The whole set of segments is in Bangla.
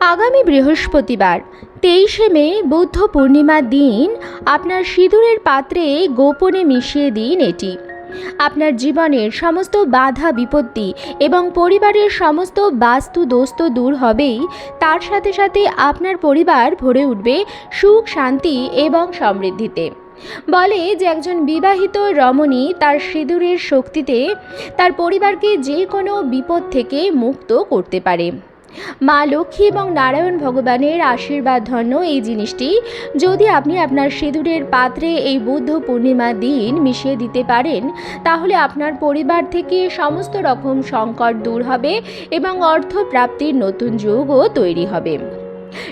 আগামী বৃহস্পতিবার, তেইশে মে, বুদ্ধ পূর্ণিমার দিন, আপনার সিঁদুরের পাত্রে গোপনে মিশিয়ে দিন এটি। আপনার জীবনের সমস্ত বাধা বিপত্তি এবং পরিবারের সমস্ত বাস্তু দোস্ত দূর হবেই, তার সাথে সাথে আপনার পরিবার ভরে উঠবে সুখ, শান্তি এবং সমৃদ্ধিতে। বলে যে একজন বিবাহিত রমণী তার সিঁদুরের শক্তিতে তার পরিবারকে যে কোনো বিপদ থেকে মুক্ত করতে পারে। মা লক্ষ্মী এবং নারায়ণ ভগবানের আশীর্বাদ ধন্য এই জিনিসটি। যদি আপনি আপনার সিঁদুরের পাত্রে এই বুদ্ধ পূর্ণিমা দিন মিশিয়ে দিতে পারেন, তাহলে আপনার পরিবার থেকে সমস্ত রকম সংকট দূর হবে এবং অর্থ প্রাপ্তির নতুন যুগও তৈরি হবে।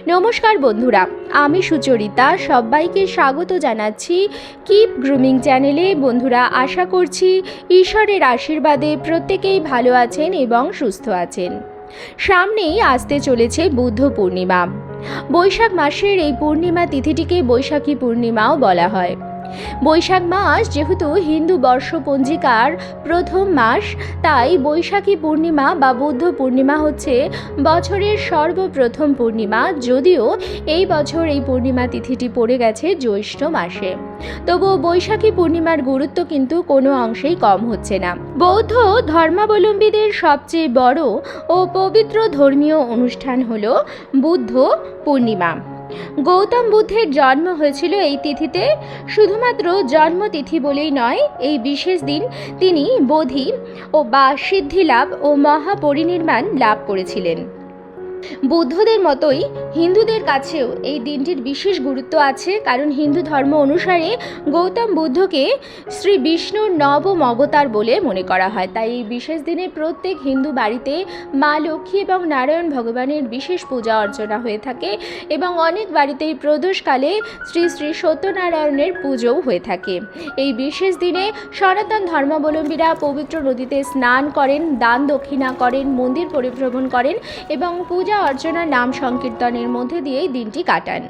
নমস্কার বন্ধুরা, আমি সুচরিতা, সবাইকে স্বাগত জানাচ্ছি কিপ গ্রুমিং চ্যানেলে। বন্ধুরা, আশা করছি ঈশ্বরের আশীর্বাদে প্রত্যেকেই ভালো আছেন এবং সুস্থ আছেন। সামনেই আসতে চলেছে বুদ্ধ পূর্ণিমা। বৈশাখ মাসের এই পূর্ণিমা তিথিটিকে বৈশাখী পূর্ণিমাও বলা হয়। বৈশাখ মাস যেহেতু হিন্দু বর্ষ পঞ্জিকার প্রথম মাস, তাই বৈশাখী পূর্ণিমা বা বুদ্ধ পূর্ণিমা হচ্ছে বছরের সর্বপ্রথম পূর্ণিমা, যদিও এই বছর এই পূর্ণিমা তিথিটি পড়ে গেছে জ্যৈষ্ঠ মাসে। তবুও বৈশাখী পূর্ণিমার গুরুত্ব কিন্তু কোনো অংশেই কম হচ্ছে না। বৌদ্ধ ধর্মাবলম্বীদের সবচেয়ে বড় ও পবিত্র ধর্মীয় অনুষ্ঠান হল বুদ্ধ পূর্ণিমা। গৌতম বুদ্ধের জন্ম হয়েছিল এই তিথিতে। শুধুমাত্র জন্মতিথি বলেই নয়, এই বিশেষ দিন তিনি বোধি ও বা সিদ্ধিলাভ ও মহাপরিনির্মাণ লাভ করেছিলেন। বুদ্ধদের মতোই হিন্দুদের কাছেও এই দিনটির বিশেষ গুরুত্ব আছে, কারণ হিন্দু ধর্ম অনুসারে গৌতম বুদ্ধকে শ্রী বিষ্ণুর নবম অবতার বলে মনে করা হয়। তাই এই বিশেষ দিনে প্রত্যেক হিন্দু বাড়িতে মা লক্ষ্মী এবং নারায়ণ ভগবানের বিশেষ পূজা অর্চনা হয়ে থাকে এবং অনেক বাড়িতেই প্রদোষকালে শ্রী শ্রী সত্যনারায়ণের পুজোও হয়ে থাকে। এই বিশেষ দিনে সনাতন ধর্মাবলম্বীরা পবিত্র নদীতে স্নান করেন, দান দক্ষিণা করেন, মন্দির পরিভ্রমণ করেন এবং পূজা অর্চনা নাম সংকীর্তনের মধ্যে দিয়েই দিনটি কাটান।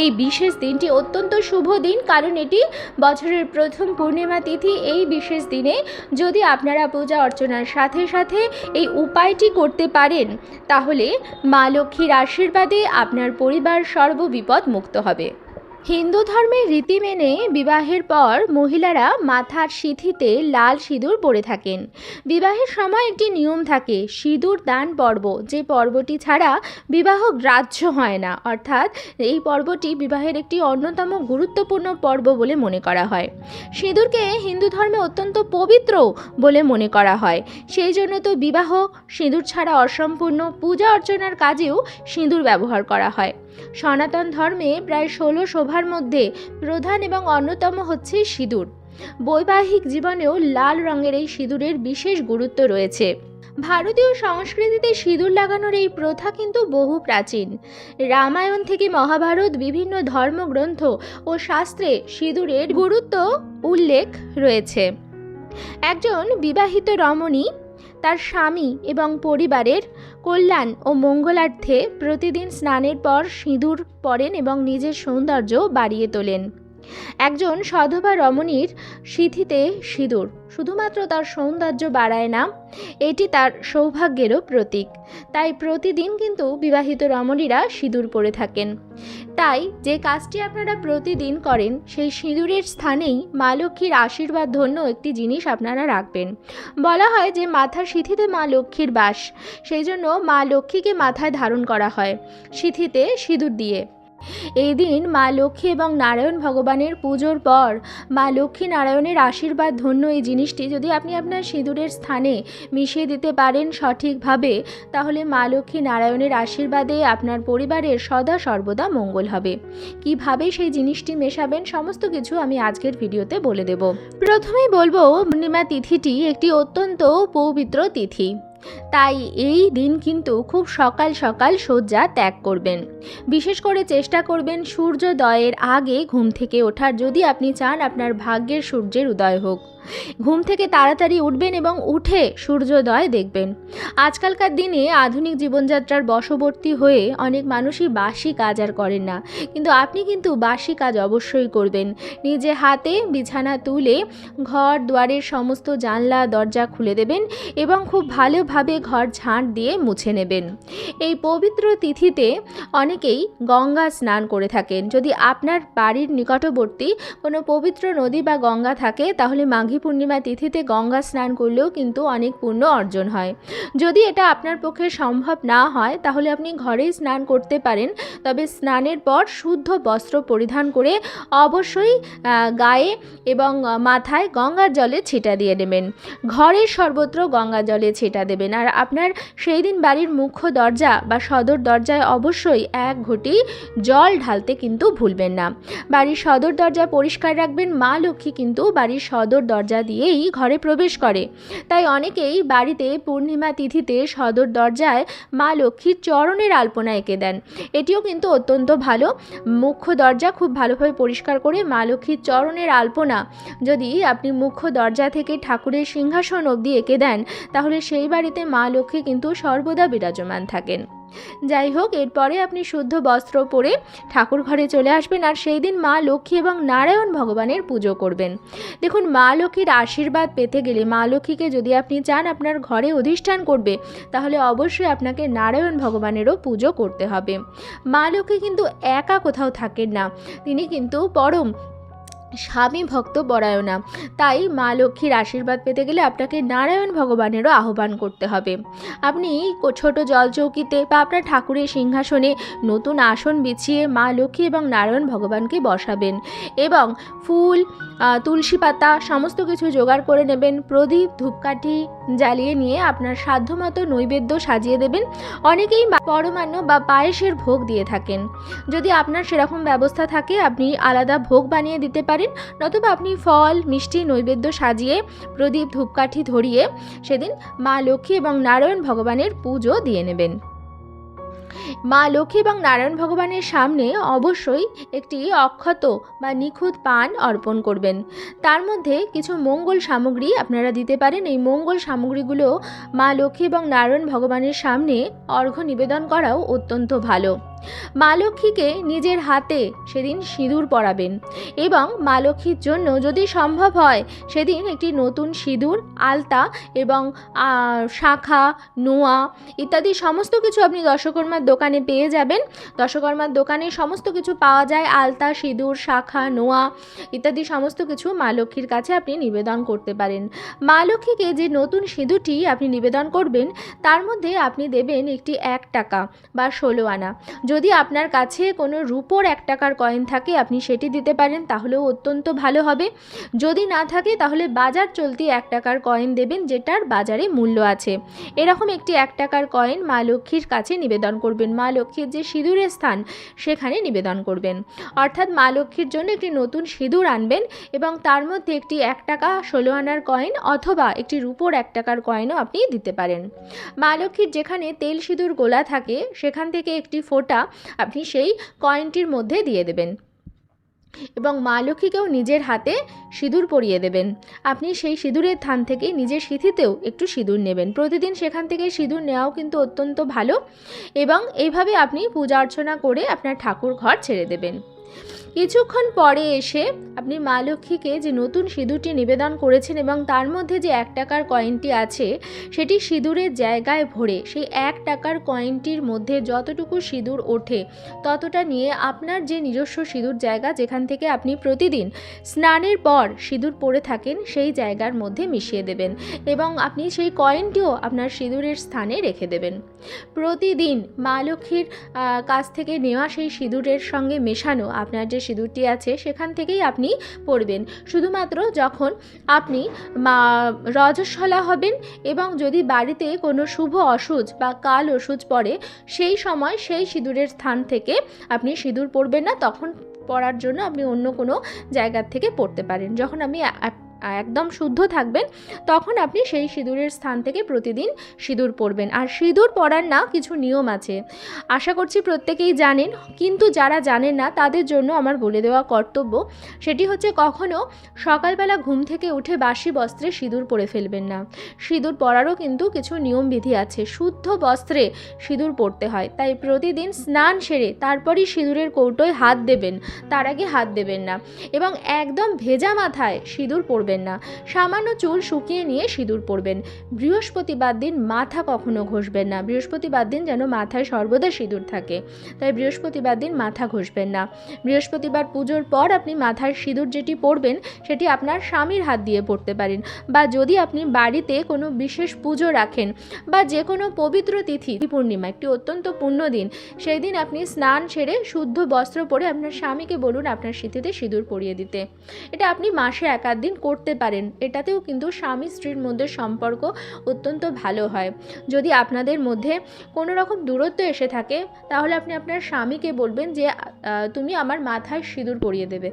এই বিশেষ দিনটি অত্যন্ত শুভ দিন, কারণ এটি বছরের প্রথম পূর্ণিমা তিথি। এই বিশেষ দিনে যদি আপনারা পূজা অর্চনার সাথে সাথে এই উপায়টি করতে পারেন, তাহলে মা লক্ষ্মীর আশীর্বাদে আপনার পরিবার সর্ববিপদ মুক্ত হবে। হিন্দু ধর্মের রীতি মেনে বিবাহের পর মহিলারা মাথার সিঁথিতে লাল সিঁদুর পরে থাকেন। বিবাহের সময় একটি নিয়ম থাকে, সিঁদুর দান পর্ব, যে পর্বটি ছাড়া বিবাহ গ্রাহ্য হয় না। অর্থাৎ এই পর্বটি বিবাহের একটি অন্যতম গুরুত্বপূর্ণ পর্ব বলে মনে করা হয়। সিঁদুরকে হিন্দু ধর্মে অত্যন্ত পবিত্র বলে মনে করা হয়। সেই জন্য তো বিবাহ, সিঁদুর ছাড়া অসম্পূর্ণ পূজা অর্চনার কাজেও সিঁদুর ব্যবহার করা হয়। সনাতন ধর্মে প্রায় ষোলো শোভার মধ্যে প্রধান এবং অন্যতম হচ্ছে সিঁদুর। বৈবাহিক জীবনেও লাল রঙের এই সিঁদুরের বিশেষ গুরুত্ব রয়েছে। ভারতীয় সংস্কৃতিতে সিঁদুর লাগানোর এই প্রথা কিন্তু বহু প্রাচীন। রামায়ণ থেকে মহাভারত বিভিন্ন ধর্মগ্রন্থ ও শাস্ত্রে সিঁদুরের গুরুত্ব উল্লেখ রয়েছে। একজন বিবাহিত রমণী, তার স্বামী এবং পরিবারের কল্যাণ ও মঙ্গলার্থে প্রতিদিন স্নানের পর সিঁদুর পরেন এবং নিজের সৌন্দর্য বাড়িয়ে তোলেন। একজন সধবা রমণীর সিথিতে সিঁদুর। শুধুমাত্র তার সৌন্দর্য বাড়ায় না, এটি তার সৌভাগ্যেরও প্রতীক। তাই প্রতিদিন কিন্তু বিবাহিত রমণীরা সিঁদুর পরে থাকেন। তাই যে কাজটি আপনারা প্রতিদিন করেন, সেই সিঁদুরের স্থানেই মা লক্ষ্মীর আশীর্বাদ ধন্য একটি জিনিস আপনারা রাখবেন। বলা হয় যে মাথার সিথিতে মা লক্ষ্মীর বাস, সেই জন্য মা লক্ষ্মীকে মাথায় ধারণ করা হয়, সিথিতে সিঁদুর দিয়ে। এই দিন মা লক্ষ্মী এবং নারায়ণ ভগবানের পুজোর পর মা লক্ষ্মী নারায়ণের আশীর্বাদ ধন্য এই জিনিসটি যদি আপনি আপনার সিঁদুরের স্থানে মিশিয়ে দিতে পারেন সঠিকভাবে, তাহলে মা লক্ষ্মী নারায়ণের আশীর্বাদে আপনার পরিবারের সদা সর্বদা মঙ্গল হবে। কীভাবে সেই জিনিসটি মেশাবেন সমস্ত কিছু আমি আজকের ভিডিওতে বলে দেব। প্রথমেই বলব, পূর্ণিমা তিথিটি একটি অত্যন্ত পবিত্র তিথি। তাই এই দিন কিন্তু খুব সকাল সকাল শয্যা ত্যাগ করবেন। বিশেষ করে চেষ্টা করবেন সূর্যোদয়ের আগে ঘুম থেকে ওঠার, যদি আপনি চান আপনার ভাগ্যের সূর্যের উদয় হোক। ঘুম থেকে তাড়াতাড়ি উঠবেন এবং উঠে সূর্যোদয় দেখবেন। আজকালকার দিনে আধুনিক জীবনযাত্রার বশবর্তী হয়ে অনেক মানুষই বাসি কাজ আর করেন না। কিন্তু আপনি কিন্তু বাসি কাজ অবশ্যই করবেন। নিজে হাতে বিছানা তুলে ঘর, দুয়ারের সমস্ত জানলা, দরজা খুলে দেবেন এবং খুব ভালোভাবে ঘর ঝাঁট দিয়ে মুছে নেবেন। এই পবিত্র তিথিতে অনেকেই গঙ্গা স্নান করে থাকেন। যদি আপনার বাড়ির নিকটবর্তী কোনো পবিত্র নদী বা গঙ্গা থাকে, তাহলে মাঘী পূর্ণিমা তিথিতে গঙ্গা স্নান করলেও কিন্তু অনেক পুণ্য অর্জন হয়। যদি এটা আপনার পক্ষে সম্ভব না হয়, তাহলে আপনি ঘরেই স্নান করতে পারেন। তবে স্নানের পর শুদ্ধ বস্ত্র পরিধান করে অবশ্যই গায়ে এবং মাথায় গঙ্গার জলে ছিটা দিয়ে দেবেন। ঘরের সর্বত্র গঙ্গা জলে ছিটা দেবেন। আর আপনার সেই দিন বাড়ির মুখ্য দরজা বা সদর দরজায় অবশ্যই এক ঘটি জল ঢালতে কিন্তু ভুলবেন না। বাড়ির সদর দরজা পরিষ্কার রাখবেন। মা লক্ষ্মী কিন্তু বাড়ির সদর দরজা দিয়েই ঘরে প্রবেশ করে। তাই অনেকেই বাড়িতে পূর্ণিমা তিথিতে সদর দরজায় মা লক্ষ্মীর চরণের আলপনা এঁকে দেন। এটিও কিন্তু অত্যন্ত ভালো। মুখ্য দরজা খুব ভালোভাবে পরিষ্কার করে মা লক্ষ্মীর চরণের আলপনা। যদি আপনি মুখ্য দরজা থেকে ঠাকুরের সিংহাসন অবধি এঁকে দেন, তাহলে সেই বাড়িতে মা লক্ষ্মী কিন্তু সর্বদা বিরাজমান থাকেন। যাই হোক, এরপরে আপনি শুদ্ধ বস্ত্র পরে ঠাকুর ঘরে চলে আসবেন আর সেই দিন মা লক্ষ্মী এবং নারায়ণ ভগবানের পুজো করবেন। দেখুন, মা লক্ষ্মীর আশীর্বাদ পেতে গেলে মা লক্ষ্মীকে যদি আপনি চান আপনার ঘরে অধিষ্ঠান করবে, তাহলে অবশ্যই আপনাকে নারায়ণ ভগবানেরও পুজো করতে হবে। মা লক্ষ্মী কিন্তু একা কোথাও থাকেন না। তিনি কিন্তু পরম স্বামী ভক্ত পরায়ণা তাই মা লক্ষ্মীর আশীর্বাদ পেতে গেলে আপনাকে নারায়ণ ভগবানেরও আহ্বান করতে হবে। আপনি ছোট জলচৌকিতে বা আপনার ঠাকুরের সিংহাসনে নতুন আসন বিছিয়ে মা লক্ষ্মী এবং নারায়ণ ভগবানকে বসাবেন এবং ফুল তুলসী পাতা, সমস্ত কিছু জোগাড় করে নেবেন। প্রদীপ, ধূপকাঠি জ্বালিয়ে নিয়ে আপনার সাধ্যমতো নৈবেদ্য সাজিয়ে দেবেন। অনেকেই পরমান্য বা পায়েসের ভোগ দিয়ে থাকেন। যদি আপনার সেরকম ব্যবস্থা থাকে, আপনি আলাদা ভোগ বানিয়ে দিতে পারেন, নতুবা আপনি ফল, মিষ্টি, নৈবেদ্য সাজিয়ে প্রদীপ ধূপকাঠি ধরিয়ে সেদিন মা লক্ষ্মী এবং নারায়ণ ভগবানের পুজো দিয়ে নেবেন। মা লক্ষ্মী এবং নারায়ণ ভগবানের সামনে অবশ্যই একটি অক্ষত বা নিখুঁত পান অর্পণ করবেন। তার মধ্যে কিছু মঙ্গল সামগ্রী আপনারা দিতে পারেন। এই মঙ্গল সামগ্রীগুলো মা লক্ষ্মী এবং নারায়ণ ভগবানের সামনে অর্ঘ্য নিবেদন করাও অত্যন্ত ভালো। মা লক্ষ্মীকে নিজের হাতে সেদিন সিঁদুর পরাবেন এবং মা লক্ষ্মীর জন্য যদি সম্ভব হয়, সেদিন একটি নতুন সিঁদুর, আলতা এবং শাখা, নোয়া ইত্যাদি সমস্ত কিছু আপনি দশকর্মার দোকানে পেয়ে যাবেন। দশকর্মার দোকানে সমস্ত কিছু পাওয়া যায়, আলতা, সিঁদুর, শাখা, নোয়া ইত্যাদি সমস্ত কিছু মা লক্ষ্মীর কাছে আপনি নিবেদন করতে পারেন। মা লক্ষ্মীকে যে নতুন সিঁদুরটি আপনি নিবেদন করবেন, তার মধ্যে আপনি দেবেন একটি এক টাকা বা ষোলো আনা। যদি আপনার কাছে কোনো রুপোর এক টাকার কয়েন থাকে, আপনি সেটি দিতে পারেন, তাহলেও অত্যন্ত ভালো হবে। যদি না থাকে, তাহলে বাজার চলতি এক টাকার কয়েন দেবেন, যেটার বাজারে মূল্য আছে। এরকম একটি এক টাকার কয়েন মা লক্ষ্মীর কাছে নিবেদন করবেন। মা লক্ষ্মীর যে সিঁদুরের স্থান, সেখানে নিবেদন করবেন। অর্থাৎ মা লক্ষ্মীর জন্য একটি নতুন সিঁদুর আনবেন এবং তার মধ্যে একটি এক টাকা ষোলো আনার কয়েন অথবা একটি রুপোর এক টাকার কয়েনও আপনি দিতে পারেন। মা লক্ষ্মীর যেখানে তেল সিঁদুর গোলা থাকে, সেখান থেকে একটি ফোঁটা আপনি সেই কয়েনটির মধ্যে দিয়ে দেবেন। এবং মা লক্ষ্মীকেও নিজের হাতে সিঁদুর পরিয়ে দেবেন। আপনি সেই সিঁদুরের থান থেকে নিজের সিঁথিতেও একটু সিঁদুর নেবেন। প্রতিদিন সেখান থেকে সিঁদুর নেওয়াও কিন্তু অত্যন্ত ভালো। এবং এইভাবে আপনি পূজা অর্চনা করে আপনার ঠাকুর ঘর ছেড়ে দেবেন। কিছুক্ষণ পরে এসে আপনি মা লক্ষ্মীকে যে নতুন সিঁদুরটি নিবেদন করেছেন এবং তার মধ্যে যে এক টাকার কয়েনটি আছে, সেটি সিঁদুরের জায়গায় ভরে সেই এক টাকার কয়েনটির মধ্যে যতটুকু সিঁদুর ওঠে, ততটা নিয়ে আপনার যে নিজস্ব সিঁদুর জায়গা যেখান থেকে আপনি প্রতিদিন স্নানের পর সিঁদুর পরে থাকেন, সেই জায়গার মধ্যে মিশিয়ে দেবেন এবং আপনি সেই কয়েনটিও আপনার সিঁদুরের স্থানে রেখে দেবেন। প্রতিদিন মা লক্ষ্মীর কাছ থেকে নেওয়া সেই সিঁদুরের সঙ্গে মেশানো আপনার যে সিঁদুরটি আছে, সেখান থেকেই আপনি পড়বেন। শুধুমাত্র যখন আপনি রজস্বলা হবেন এবং যদি বাড়িতে কোনো শুভ অসুজ বা কাল ওষুধ পড়ে, সেই সময় সেই সিঁদুরের স্থান থেকে আপনি সিঁদুর পরবেন না, তখন পড়ার জন্য আপনি অন্য কোনো জায়গার থেকে পড়তে পারেন। যখন আমি একদম শুদ্ধ থাকবেন, তখন আপনি সেই সিঁদুরের স্থান থেকে প্রতিদিন সিঁদুর পরবেন আর সিঁদুর পরার না কিছু নিয়ম আছে। আশা করছি প্রত্যেকেই জানেন, কিন্তু যারা জানেন না, তাদের জন্য আমার বলে দেওয়া কর্তব্য সেটি হচ্ছে কখনও সকালবেলা ঘুম থেকে উঠে বাসি বস্ত্রে সিঁদুর পরে ফেলবেন না। সিঁদুর পরারও কিন্তু কিছু নিয়মবিধি আছে। শুদ্ধ বস্ত্রে সিঁদুর পরতে হয়। তাই প্রতিদিন স্নান সেরে তারপরই সিঁদুরের কৌটোয় হাত দেবেন। তার আগে হাত দেবেন না। এবং একদম ভেজা মাথায় সিঁদুর পরবেন না। সামান্য চুল শুকিয়ে নিয়ে সিঁদুর পরবেন। বৃহস্পতিবার দিন মাথা কখনো ঘষবেন না। বৃহস্পতিবার দিন যেন মাথায় সর্বদা সিঁদুর থাকে। তাই বৃহস্পতিবার দিন মাথা ঘষবেন না। বৃহস্পতিবার পুজোর পর আপনি মাথার সিঁদুর যেটি পরবেন, সেটি আপনার স্বামীর হাত দিয়ে পড়তে পারেন। বা যদি আপনি বাড়িতে কোনো বিশেষ পুজো রাখেন বা যে কোনো পবিত্র তিথি পূর্ণিমা, একটি অত্যন্ত পুণ্য দিন, সেই দিন আপনি স্নান সেরে শুদ্ধ বস্ত্র পরে আপনার স্বামীকে বলুন আপনার সিঁথিতে সিঁদুর পরিয়ে দিতে। এটা আপনি মাসে এক আধ দিন করতে পারেন। এটাতেও কিন্তু স্বামী স্ত্রীর মধ্যে সম্পর্ক অত্যন্ত ভালো হয়। যদি আপনাদের মধ্যে কোনো রকম দূরত্ব এসে থাকে, তাহলে আপনি আপনার স্বামীকে বলবেন যে তুমি আমার মাথায় সিঁদুর পরিয়ে দেবে।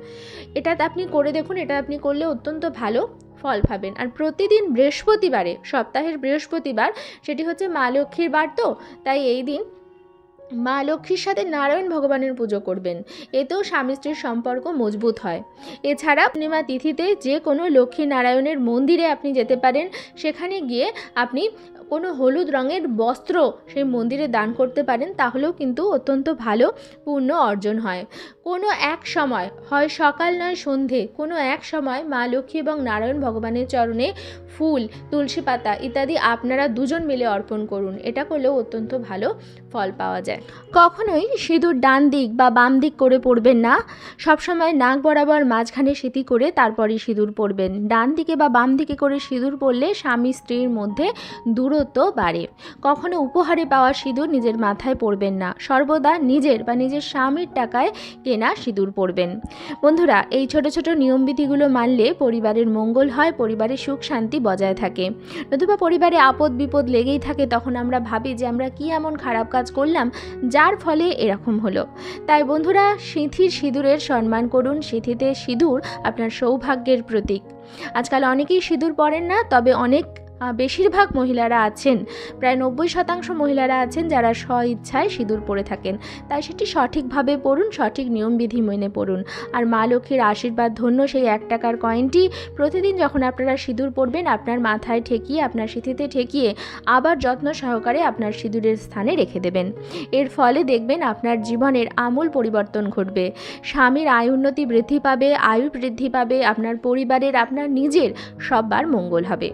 এটা আপনি করে দেখুন, এটা আপনি করলে অত্যন্ত ভালো ফল পাবেন। আর প্রতিদিন বৃহস্পতিবারে, সপ্তাহের বৃহস্পতিবার, সেটি হচ্ছে মা লক্ষ্মীর বার তো, তাই এই দিন মা লক্ষ্মীর সাথে নারায়ণ ভগবানের পুজো করবেন। এতেও স্বামী স্ত্রীর সম্পর্ক মজবুত হয়। এছাড়া পূর্ণিমা তিথিতে যে কোনো লক্ষ্মী নারায়ণের মন্দিরে আপনি যেতে পারেন। সেখানে গিয়ে আপনি কোনো হলুদ রঙের বস্ত্র সেই মন্দিরে দান করতে পারেন, তাহলেও কিন্তু অত্যন্ত ভালো পূর্ণ অর্জন হয়। কোনো এক সময়, হয় সকাল নয় সন্ধে, কোনো এক সময় মা লক্ষ্মী এবং নারায়ণ ভগবানের চরণে ফুল, তুলসী পাতা ইত্যাদি আপনারা দুজন মিলে অর্পণ করুন। এটা করলেও অত্যন্ত ভালো ফল পাওয়া যায়। কখনোই সিঁদুর ডান দিক বা বাম দিক করে পড়বেন না। সবসময় নাক বরাবর মাঝখানে সেতি করে তারপরই সিঁদুর পরবেন ডান দিকে বা বাম দিকে করে সিঁদুর পরলে স্বামী স্ত্রীর মধ্যে দূরত্ব বাড়ে। কখনো উপহারে পাওয়া সিঁদুর নিজের মাথায় পরবেন না। সর্বদা নিজের বা নিজের স্বামীর টাকায় কেনা সিঁদুর পরবেন। বন্ধুরা, এই ছোট ছোট নিয়মবিধিগুলো মানলে পরিবারের মঙ্গল হয় পরিবারের সুখ শান্তি বজায় থাকে। নতুবা পরিবারে আপদ বিপদ লেগেই থাকে, তখন আমরা ভাবি যে আমরা কি এমন খারাপ কাজ করলাম, যার ফলে এরকম হলো। তাই বন্ধুরা, সিঁথির সিঁদুরের সম্মান করুন। সিঁথিতে সিঁদুর আপনার সৌভাগ্যের প্রতীক। আজকাল অনেকেই সিঁদুর পরেন না, তবে অনেক বেশিরভাগ মহিলারা আছেন। প্রায় নব্বই শতাংশ মহিলারা আছেন যারা স্ব ইচ্ছায় সিঁদুর পরে থাকেন। তাই সেটি সঠিকভাবে পড়ুন, সঠিক নিয়মবিধি মেনে পড়ুন। আর মা লক্ষ্মীর আশীর্বাদ ধন্য সেই এক টাকার কয়েনটি প্রতিদিন যখন আপনারা সিঁদুর পরবেন, আপনার মাথায় ঠেকিয়ে, আপনার সিঁথিতে ঠেকিয়ে আবার যত্ন সহকারে আপনার সিঁদুরের স্থানে রেখে দেবেন। এর ফলে দেখবেন আপনার জীবনের আমূল পরিবর্তন ঘটবে। স্বামীর আয় উন্নতি বৃদ্ধি পাবে, আয়ু বৃদ্ধি পাবে, আপনার পরিবারের, আপনার নিজের সববার মঙ্গল হবে।